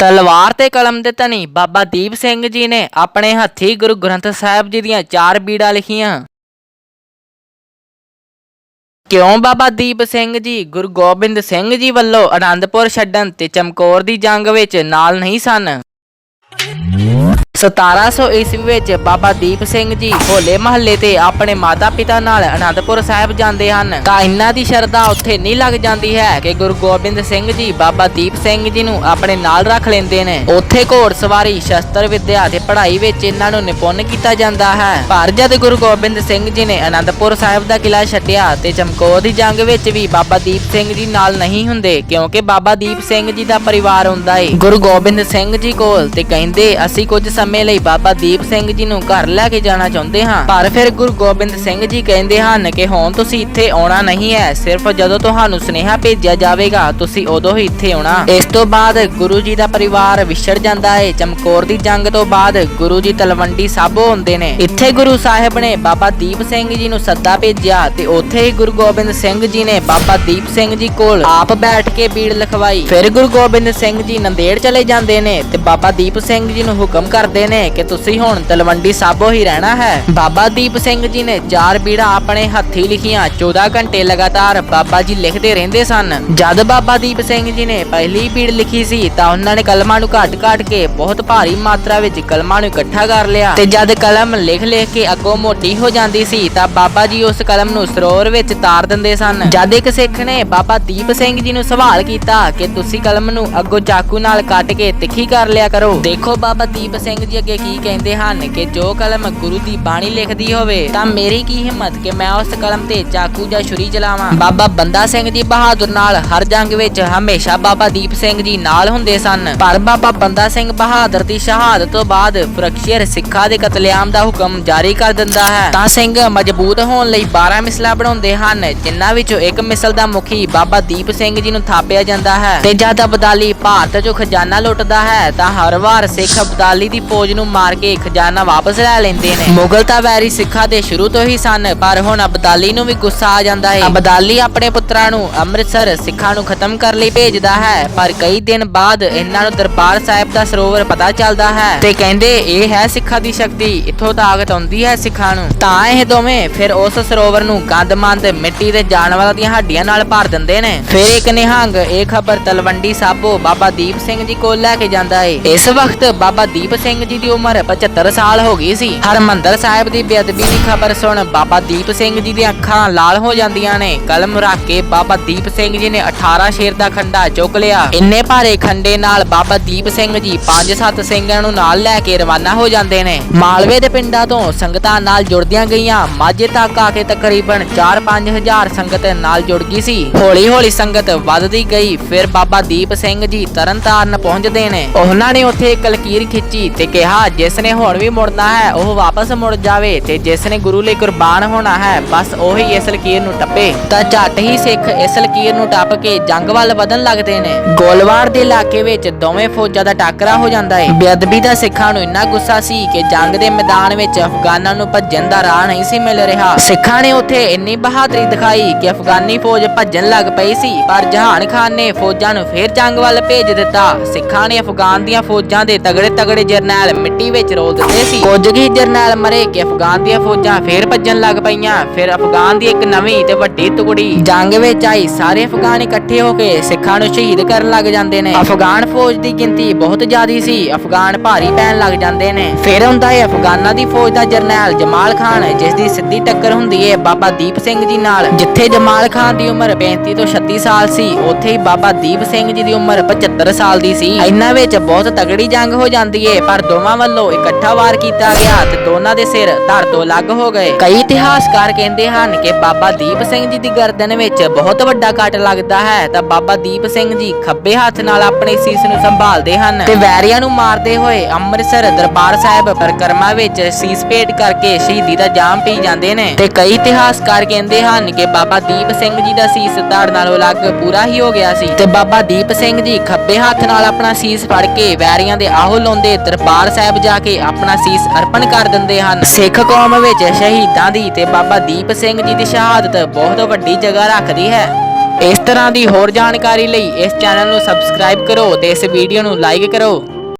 ਤਲਵਾਰ ਤੇ ਕਲਮ ਦੇ ਧਨੀ ਬਾਬਾ ਦੀਪ ਸਿੰਘ ਜੀ ਨੇ ਆਪਣੇ ਹੱਥੀ ਗੁਰੂ ਗ੍ਰੰਥ ਸਾਹਿਬ ਜੀ ਦੀਆਂ ਚਾਰ ਬੀੜਾਂ ਲਿਖੀਆਂ। ਕਿਉਂ ਬਾਬਾ ਦੀਪ ਸਿੰਘ ਜੀ ਗੁਰੂ ਗੋਬਿੰਦ ਸਿੰਘ ਜੀ ਵੱਲੋਂ ਆਨੰਦਪੁਰ ਛੱਡਣ ਤੇ ਚਮਕੌਰ ਦੀ ਜੰਗ ਵਿੱਚ ਨਾਲ ਨਹੀਂ ਸਨ? 1700 ਈਸਵੀ ਵਿੱਚ ਬਾਬਾ ਦੀਪ ਸਿੰਘ ਜੀ ਹੋਲੇ ਮਹੱਲੇ ਤੇ ਆਪਣੇ ਮਾਤਾ-ਪਿਤਾ ਨਾਲ ਅਨੰਦਪੁਰ ਸਾਹਿਬ ਜਾਂਦੇ ਹਨ। ਤਾਂ ਇਹਨਾਂ ਦੀ ਸ਼ਰਧਾ ਉੱਥੇ ਨਹੀਂ ਲੱਗ ਜਾਂਦੀ ਹੈ ਕਿ ਗੁਰੂ ਗੋਬਿੰਦ ਸਿੰਘ ਜੀ, ਬਾਬਾ ਦੀਪ ਸਿੰਘ ਜੀ ਨੂੰ ਆਪਣੇ ਨਾਲ ਰੱਖ ਲੈਂਦੇ ਨੇ। ਉੱਥੇ ਘੋੜਸਵਾਰੀ ਸ਼ਸਤਰ ਵਿੱਦਿਆ ਤੇ ਪੜ੍ਹਾਈ ਵਿੱਚ ਇਹਨਾਂ ਨੂੰ ਨਿਪੁੰਨ ਕੀਤਾ ਜਾਂਦਾ ਹੈ। ਪਰ ਜਦ ਗੁਰੂ ਗੋਬਿੰਦ ਸਿੰਘ ਜੀ ਨੇ ਅਨੰਦਪੁਰ ਸਾਹਿਬ ਦਾ ਕਿਲਾ ਛੱਡਿਆ ਤੇ ਚਮਕੌਰ ਦੀ ਜੰਗ ਵਿੱਚ ਵੀ ਬਾਬਾ ਦੀਪ ਸਿੰਘ ਜੀ ਨਾਲ ਨਹੀਂ ਹੁੰਦੇ, ਕਿਉਂਕਿ ਬਾਬਾ ਦੀਪ ਸਿੰਘ ਜੀ ਦਾ ਪਰਿਵਾਰ ਹੁੰਦਾ ਏ। ਗੁਰੂ ਗੋਬਿੰਦ ਸਿੰਘ ਜੀ ਕੋਲ ਤੇ ਕਹਿੰਦੇ, ਅਸੀਂ ਕੁਝ ਸਮੇਂ ਲਈ ਬਾਬਾ ਦੀਪ ਸਿੰਘ ਜੀ ਨੂੰ ਘਰ ਲੈ ਕੇ ਜਾਣਾ ਚਾਹੁੰਦੇ ਹਾਂ। ਪਰ ਫਿਰ ਗੁਰੂ ਗੋਬਿੰਦ ਸਿੰਘ ਜੀ ਕਹਿੰਦੇ ਹਨ ਕਿ ਹੁਣ ਤੁਸੀਂ ਇੱਥੇ ਆਉਣਾ ਨਹੀਂ ਹੈ। ਸਿਰਫ ਜਦੋਂ ਤੁਹਾਨੂੰ ਸੁਨੇਹਾ ਭੇਜਿਆ ਜਾਵੇਗਾ, ਤੁਸੀਂ ਉਦੋਂ ਹੀ ਇੱਥੇ ਆਉਣਾ। ਇਸ ਤੋਂ ਬਾਅਦ ਗੁਰੂ ਜੀ ਦਾ ਪਰਿਵਾਰ ਵਿਛੜ ਜਾਂਦਾ ਹੈ ਚਮਕੌਰ ਦੀ ਜੰਗ ਤੋਂ ਬਾਅਦ ਗੁਰੂ ਜੀ ਤਲਵੰਡੀ ਸਾਬੋ ਹੁੰਦੇ ਨੇ। ਇੱਥੇ ਗੁਰੂ ਸਾਹਿਬ ਨੇ ਬਾਬਾ ਦੀਪ ਸਿੰਘ ਜੀ ਨੂੰ ਸੱਦਾ ਭੇਜਿਆ ਤੇ ਉੱਥੇ ਹੀ ਗੁਰੂ ਗੋਬਿੰਦ ਸਿੰਘ ਜੀ ਨੇ ਬਾਬਾ ਦੀਪ ਸਿੰਘ ਜੀ ਕੋਲ ਆਪ ਬੈਠ ਕੇ ਬੀੜ ਲਿਖਵਾਈ। ਫਿਰ ਗੁਰੂ ਗੋਬਿੰਦ ਸਿੰਘ ਜੀ ਨੰਦੇੜ ਚਲੇ ਜਾਂਦੇ ਨੇ ਤੇ ਬਾਬਾ ਦੀਪ ਸਿੰਘ ਜੀ ਨੂੰ ਹੁਕਮ ਕਰਦੇ ਨੇ ਕਿ ਤੁਸੀਂ ਹੁਣ ਤਲਵੰਡੀ ਸਾਬੋ ਹੀ ਰਹਿਣਾ ਹੈ। ਬਾਬਾ ਦੀਪ ਸਿੰਘ ਜੀ ਨੇ ਚਾਰ ਬੀੜਾਂ ਆਪਣੇ ਹੱਥੀ ਲਿਖੀਆਂ 14 ਘੰਟੇ ਲਗਾਤਾਰ ਬਾਬਾ ਜੀ ਲਿਖਦੇ ਰਹਿੰਦੇ ਸਨ। ਜਦ ਬਾਬਾ ਦੀਪ ਸਿੰਘ ਜੀ ਨੇ ਪਹਿਲੀ ਬੀੜ ਲਿਖੀ ਸੀ, ਤਾਂ ਉਹਨਾਂ ਨੇ ਕਲਮਾਂ ਨੂੰ ਘਾਟ-ਘਾਟ ਕੇ ਬਹੁਤ ਭਾਰੀ ਮਾਤਰਾ ਵਿੱਚ ਕਲਮਾਂ ਨੂੰ ਇਕੱਠਾ ਕਰ ਲਿਆ। ਤੇ ਜਦ ਕਲਮ ਲਿਖ-ਲਿਖ ਕੇ ਅੱਗੋਂ ਮੋਟੀ ਹੋ ਜਾਂਦੀ ਸੀ, ਤਾਂ ਬਾਬਾ ਜੀ ਉਸ ਕਲਮ ਨੂੰ ਸਰੋਵਰ ਵਿੱਚ ਤਾਰ ਦਿੰਦੇ ਸਨ। ਜਦ ਇੱਕ ਸਿੱਖ ਨੇ ਬਾਬਾ ਦੀਪ ਸਿੰਘ ਜੀ ਨੂੰ ਸਵਾਲ ਕੀਤਾ ਕਿ ਤੁਸੀਂ ਕਲਮ ਨੂੰ ਅੱਗੋਂ ਚਾਕੂ ਨਾਲ ਕੱਟ ਕੇ ਤਿੱਖੀ ਕਰ ਲਿਆ ਕਰੋ, ਦੇਖੋ ਬਾਬਾ ਦੀਪ ਸਿੰਘ ਜੀ ਅੱਗੇ ਕੀ ਕਹਿੰਦੇ ਹਨ ਕਿ ਜੋ ਕਲਮ ਗੁਰੂ ਦੀ ਬਾਣੀ ਲਿਖਦੀ ਹੋਵੇ, ਤਾਂ ਮੇਰੀ ਕੀ ਹਿੰਮਤ ਕਿ ਮੈਂ ਉਸ ਕਲਮ ਤੇ ਚਾਕੂ ਜਾਂ ਛੁਰੀ ਚਲਾਵਾਂ? ਬਾਬਾ ਬੰਦਾ ਸਿੰਘ ਜੀ ਬਹਾਦਰ ਨਾਲ ਹਰ ਜੰਗ ਵਿੱਚ ਹਮੇਸ਼ਾ ਬਾਬਾ ਦੀਪ ਸਿੰਘ ਜੀ ਨਾਲ ਹੁੰਦੇ ਸਨ। ਪਰ ਬਾਬਾ ਬੰਦਾ ਸਿੰਘ ਬਹਾਦਰ ਦੀ ਸ਼ਹਾਦਤ ਤੋਂ ਬਾਅਦ ਫਰਕਸ਼ੀਅਰ ਸਿੱਖਾਂ ਦੇ ਕਤਲੇਆਮ ਦਾ ਹੁਕਮ ਜਾਰੀ ਕਰ ਦਿੰਦਾ ਹੈ। ਤਾਂ ਸਿੰਘ ਮਜ਼ਬੂਤ ਹੋਣ ਲਈ 12 ਮਿਸਲਾਂ ਬਣਾਉਂਦੇ ਹਨ, ਜਿਨ੍ਹਾਂ ਵਿੱਚੋਂ ਇੱਕ ਮਿਸਲ ਦਾ ਮੁਖੀ ਬਾਬਾ ਦੀਪ ਸਿੰਘ ਜੀ ਨੂੰ ਥਾਪਿਆ ਜਾਂਦਾ ਹੈ। ਤੇ ਜਦ ਅਬਦਾਲੀ ਭਾਰਤ ਚੋਂ ਖਜ਼ਾਨਾ ਲੁੱਟਦਾ ਹੈ, ਤਾਂ ਹਰ ਵਾਰ ਸਿੱਖ ਅਬਦਾਲੀ ਦੀ ਫੌਜ ਨੂੰ ਮਾਰ ਕੇ ਖਜ਼ਾਨਾ ਵਾਪਸ ਲੈ ਲੈਂਦੇ ਨੇ। ਮੁਗਲ ਤਾਂ ਵੈਰੀ ਸਿੱਖਾਂ ਦੇ ਸ਼ੁਰੂ ਤੋਂ ਹੀ ਸਨ, ਪਰ ਹੁਣ ਅਬਦਾਲੀ ਨੂੰ ਵੀ ਗੁੱਸਾ ਆ ਜਾਂਦਾ ਹੈ ਅਬਦਾਲੀ ਆਪਣੇ ਪੁੱਤਰਾਂ ਨੂੰ ਅੰਮ੍ਰਿਤਸਰ ਸਿੱਖਾਂ ਨੂੰ ਖਤਮ ਕਰਨ ਲਈ ਭੇਜਦਾ ਹੈ, ਪਰ ਕਈ ਦਿਨ ਬਾਅਦ ਇਹਨਾਂ ਨੂੰ ਦਰਬਾਰ ਸਾਹਿਬ ਦਾ ਸਰੋਵਰ ਪਤਾ ਚੱਲਦਾ ਹੈ ਤੇ ਕਹਿੰਦੇ ਇਹ ਹੈ ਸਿੱਖਾਂ ਦੀ ਸ਼ਕਤੀ, ਇੱਥੋਂ ਤਾਕਤ ਆਉਂਦੀ ਹੈ ਸਿੱਖਾਂ ਨੂੰ। ਤਾਂ ਇਹ ਦੋਵੇਂ ਫਿਰ ਉਸ ਸਰੋਵਰ ਨੂੰ ਗੰਦਮੰਦ ਮਿੱਟੀ ਤੇ ਜਾਨਵਰਾਂ ਦੀਆਂ ਹੱਡੀਆਂ ਨਾਲ ਭਰ ਦਿੰਦੇ ਨੇ। ਫਿਰ ਇੱਕ ਨਿਹੰਗ, ਇਹ ਖਬਰ ਤਲਵੰਡੀ ਸਾਬੋ ਬਾਬਾ ਦੀਪ ਸਿੰਘ ਜੀ ਕੋਲ ਲੈ ਕੇ ਜਾਂਦਾ ਹੈ ਇਸ ਵਕਤ ਬਾਬਾ ਦੀਪ ਸਿੰਘ ਜੀ ਦੀ ਉਮਰ 75 ਸਾਲ ਹੋ ਗਈ ਸੀ। ਹਰਮੰਦਰ ਸਾਹਿਬ ਦੀ ਬੇਅਦਬੀ ਦੀ ਖਬਰ ਸੁਣ ਬਾਬਾ ਦੀਪ ਸਿੰਘ ਜੀ ਦੀਆਂ ਅੱਖਾਂ ਲਾਲ ਹੋ ਜਾਂਦੀਆਂ ਨੇ। ਕਲਮ ਰੱਖ ਕੇ ਬਾਬਾ ਦੀਪ ਸਿੰਘ ਜੀ ਨੇ 18 ਸ਼ੇਰ ਦਾ ਖੰਡਾ ਚੁੱਕ ਲਿਆ। ਇੰਨੇ ਭਾਰੇ ਖੰਡੇ ਨਾਲ ਬਾਬਾ ਦੀਪ ਸਿੰਘ ਜੀ 5-7 ਸਿੰਘਾਂ ਨੂੰ ਨਾਲ ਲੈ ਕੇ ਰਵਾਨਾ ਹੋ ਜਾਂਦੇ ਨੇ। ਮਾਲਵੇ ਦੇ ਪਿੰਡਾਂ ਤੋਂ ਸੰਗਤਾਂ ਨਾਲ ਜੁੜਦੀਆਂ ਗਈਆਂ। ਮਾਝੇ ਤੱਕ ਆ ਕੇ ਤਕਰੀਬਨ 4-5 ਹਜ਼ਾਰ ਸੰਗਤ ਨਾਲ ਜੁੜ ਗਈ ਸੀ। ਹੌਲੀ ਹੌਲੀ ਸੰਗਤ ਵੱਧਦੀ ਗਈ। ਫਿਰ ਬਾਬਾ ਦੀਪ ਸਿੰਘ ਜੀ ਤਰਨਤਾਰਨ ਪਹੁੰਚਦੇ ਨੇ। ਉਹਨਾਂ ਨੇ ਉੱਥੇ ਇੱਕ ਲਕੀਰ ਖਿੱਚੀ ਤੇ ਕਿਹਾ ਜਿਸ ਨੇ ਹੁਣ ਵੀ ਮੁੜਨਾ ਹੈ, ਉਹ ਵਾਪਸ ਮੁੜ ਜਾਵੇ ਤੇ ਜਿਸ ਨੇ ਗੁਰੂ ਲਈ ਕੁਰਬਾਨ ਹੋਣਾ ਹੈ, ਬਸ ਉਹੀ ਇਸ ਲਕੀਰ ਨੂੰ ਟੱਪੇ। ਤਾਂ ਝੱਟ ਹੀ ਸਿੱਖ ਇਸ ਲਕੀਰ ਨੂੰ ਟੱਪ ਕੇ ਜੰਗ ਵੱਲ ਵਧਣ ਲੱਗਦੇ ਨੇ। ਗੋਲਵਾਰ ਦੇ ਇਲਾਕੇ ਵਿੱਚ ਦੋਵੇਂ ਫੌਜਾਂ ਦਾ ਟਾਕਰਾ ਹੋ ਜਾਂਦਾ ਹੈ ਬੇਅਦਬੀ ਦਾ ਸਿੱਖਾਂ ਨੂੰ ਇੰਨਾ ਗੁੱਸਾ ਸੀ ਕਿ ਜੰਗ ਦੇ ਮੈਦਾਨ ਵਿੱਚ ਅਫਗਾਨਾਂ ਨੂੰ ਭੱਜਣ ਦਾ ਰਾਹ ਨਹੀਂ ਸੀ ਮਿਲ ਰਿਹਾ। ਸਿੱਖਾਂ ਨੇ ਉੱਥੇ ਇੰਨੀ ਬਹਾਦਰੀ ਦਿਖਾਈ ਕਿ ਅਫਗਾਨੀ ਫੌਜ ਭੱਜਣ ਲੱਗ ਪਈ ਸੀ, ਪਰ ਜਹਾਨ ਖਾਨ ਨੇ ਫੌਜਾਂ ਨੂੰ ਫੇਰ ਜੰਗ ਵੱਲ ਭੇਜ ਦਿੱਤਾ। ਸਿੱਖਾਂ ਨੇ ਅਫਗਾਨ ਦੀਆਂ ਫੌਜਾਂ ਦੇ ਤਗੜੇ ਤਗੜੇ ਜਰਨੈਲ ਮਿੱਟੀ ਵਿੱਚ ਰੋਲ ਦਿੱਤੇ ਸੀ। ਕੁਝ ਹੀ ਜਰਨੈਲ ਮਰੇ ਕਿ ਅਫਗਾਨ ਦੀਆਂ ਫੌਜਾਂ ਫੇਰ ਭੱਜਣ ਲੱਗ ਪਈਆਂ। ਫਿਰ ਅਫਗਾਨ ਦੀ ਇੱਕ ਨਵੀਂ ਤੇ ਵੱਡੀ ਟੁਕੜੀ। ਜੰਗ ਵਿੱਚ ਆਈ, ਸਾਰੇ ਅਫਗਾਨ ਇਕੱਠੇ ਹੋ ਕੇ ਸਿੱਖਾਂ ਨੂੰ ਸ਼ਹੀਦ ਕਰਨ ਲੱਗ ਜਾਂਦੇ ਨੇ। ਅਫਗਾਨ ਫੌਜ ਦੀ ਗਿਣਤੀ ਬਹੁਤ ਜ਼ਿਆਦੀ ਸੀ, ਅਫਗਾਨ ਭਾਰੀ ਪੈਣ ਲੱਗ ਜਾਂਦੇ ਨੇ। ਫਿਰ ਹੁੰਦਾ ਹੈ ਅਫਗਾਨਾਂ ਦੀ ਫੌਜ ਦਾ ਜਰਨੈਲ ਜਮਾਲ ਖਾਨ, ਜਿਸ ਦੀ ਸਿੱਧੀ ਟੱਕਰ ਹੁੰਦੀ ਹੈ ਬਾਬਾ ਦੀਪ ਸਿੰਘ ਜੀ ਨਾਲ। ਜਿੱਥੇ ਜਮਾਲ ਖਾਨ ਦੀ ਉਮਰ 35 ਤੋਂ 36 ਸਾਲ ਸੀ, ਉੱਥੇ ਹੀ ਬਾਬਾ ਦੀਪ ਸਿੰਘ ਜੀ ਦੀ ਉਮਰ 75 ਸਾਲ ਦੀ ਸੀ। ਇਹਨਾਂ ਵਿੱਚ ਬਹੁਤ ਤਗੜੀ ਜੰਗ ਹੋ ਜਾਂਦੀ ਹੈ, ਪਰ ਦੋਵਾਂ ਵੱਲੋਂ ਇਕੱਠਾ ਵਾਰ ਕੀਤਾ ਗਿਆ ਤੇ ਦੋਨਾਂ ਦੇ ਸਿਰ ਧੜ ਤੋਂ ਅਲੱਗ ਹੋ ਗਏ। ਕਈ ਇਤਿਹਾਸਕਾਰ ਕਹਿੰਦੇ ਹਨ ਕਿ ਬਾਬਾ ਦੀਪ ਸਿੰਘ ਜੀ ਦੀ ਗਰਦਨ ਵਿੱਚ ਬਹੁਤ ਵੱਡਾ ਕੱਟ ਲੱਗਦਾ ਹੈ, ਤਾਂ ਬਾਬਾ ਦੀਪ ਸਿੰਘ ਜੀ ਖੱਬੇ ਹੱਥ ਨਾਲ ਆਪਣੇ ਸੀਸ ਨੂੰ ਸੰਭਾਲਦੇ ਹਨ ਤੇ ਵੈਰੀਆਂ ਨੂੰ ਮਾਰਦੇ ਹੋਏ ਅੰਮ੍ਰਿਤਸਰ ਦਰਬਾਰ ਸਾਹਿਬ ਪਰਿਕਰਮਾ ਵਿੱਚ ਸੀਸ ਭੇਟ ਕਰਕੇ ਸ਼ਹੀਦੀ ਦਾ ਜਾਮ ਪੀ ਜਾਂਦੇ ਨੇ। ਤੇ ਕਈ ਇਤਿਹਾਸਕਾਰ ਕਹਿੰਦੇ ਹਨ ਕਿ ਬਾਬਾ ਦੀਪ ਸਿੰਘ ਜੀ ਦਾ ਸੀਸ ਧੜ ਨਾਲੋਂ ਅਲੱਗ ਪੂਰਾ ਹੀ ਹੋ ਗਿਆ ਸੀ ਤੇ ਬਾਬਾ ਦੀਪ ਸਿੰਘ ਜੀ ਖੱਬੇ ਹੱਥ ਨਾਲ ਆਪਣਾ ਸੀਸ ਫੜ ਕੇ ਵੈਰੀਆਂ ਦੇ ਆਹੋ ਲਾਉਂਦੇ ਦਰਬਾਰ ਦਰਬਾਰ ਸਾਹਿਬ ਜਾ ਕੇ ਆਪਣਾ ਸੀਸ ਅਰਪਣ ਕਰ ਦਿੰਦੇ ਹਨ। ਸਿੱਖ ਕੌਮ ਵਿੱਚ ਸ਼ਹੀਦਾਂ ਦੀ ਤੇ ਬਾਬਾ ਦੀਪ ਸਿੰਘ ਜੀ ਦੀ ਸ਼ਹਾਦਤ ਬਹੁਤ ਵੱਡੀ ਜਗ੍ਹਾ ਰੱਖਦੀ ਹੈ। ਇਸ ਤਰ੍ਹਾਂ ਦੀ ਹੋਰ ਜਾਣਕਾਰੀ ਲਈ ਇਸ ਚੈਨਲ ਨੂੰ ਸਬਸਕ੍ਰਾਈਬ ਕਰੋ ਤੇ ਇਸ ਵੀਡੀਓ ਨੂੰ ਲਾਈਕ ਕਰੋ।